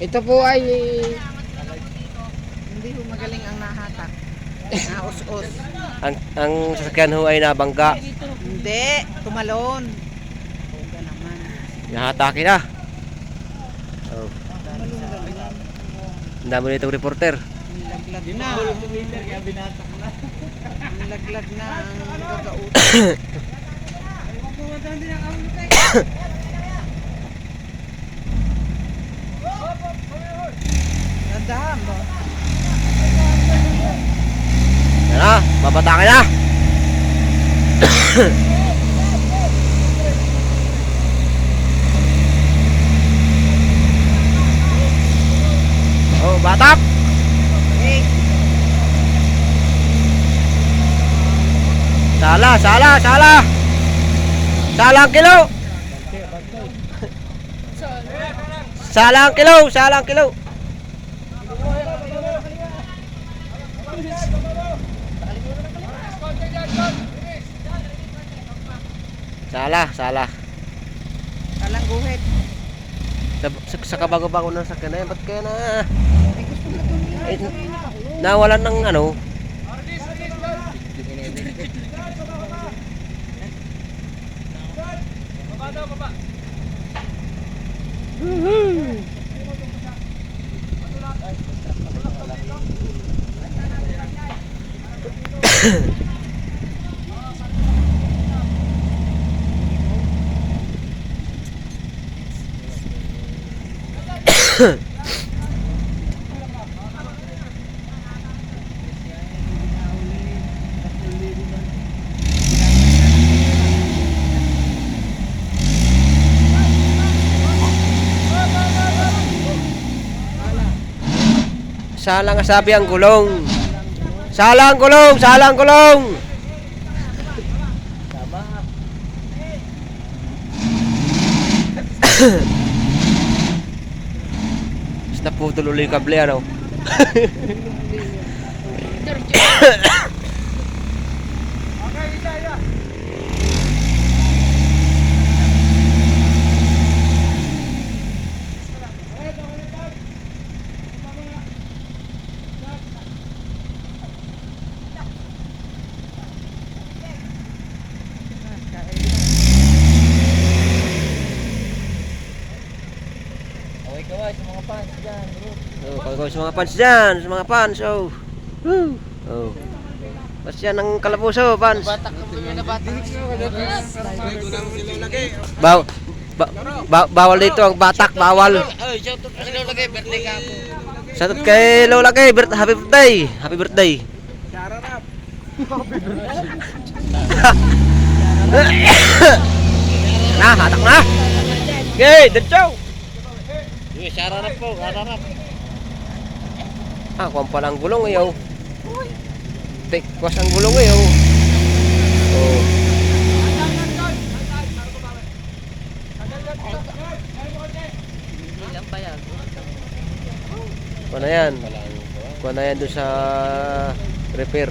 Ito po ay Hindi ho magaling ang nahatak. Naus-us. Ang, ang sasakyan ho ay nabangga. Hindi, tumalon. Huwag naman. Nahatake na. Oh. Ang dami nitong reporter. Laglag na. Ang laglag na ang gagautan. Nandahan ba? Yan na, babatakin na. oh, batak. Sala, sala, sala. Sala ang kilo. Sala ang kilo, sala ang kilo. Sala, sala. kalang guhit. Sa, sa, sa kabago-bago ng sakyan na yan, ba't kaya na... Eh, nawalan ng ano, Sala nga sabi ang gulong. Sala ang gulong, sala ang gulong. Basta putol ulit yung kable ano. Oh, kaway sa mga fans dyan, sa mga fans, oh. Woo! Oh. Bas yan ang kalabuso, fans. Baw, ba, ba, bawal dito ang batak, bawal. Shoutout kay Lola kay, bir- happy birthday. Happy birthday. na, hatak na. Okay, diretso. Ah, kuwan pala ang gulong ayaw. Tek, kuwas ang gulong ayaw. Oh. Kuwan na yan. Kuwan na yan doon sa repair.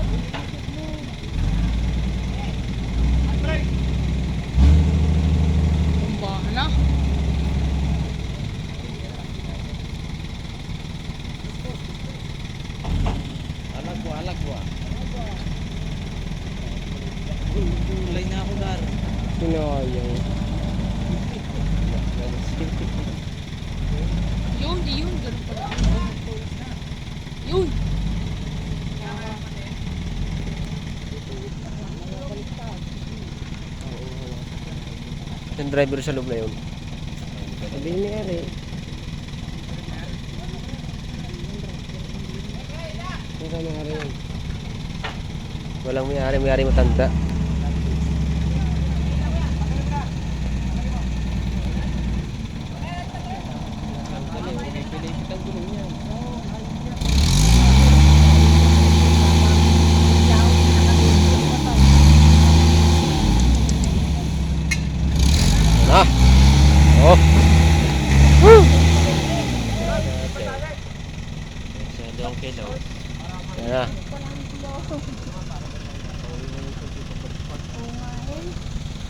Sino ayaw? Yun, di yun. Ganun pala. Yun. Yung driver sa loob na yun. Sabi ni Eri. Sino ka mga rin? Walang may-ari, may-ari matanda. Tatlong kilo. Yan na.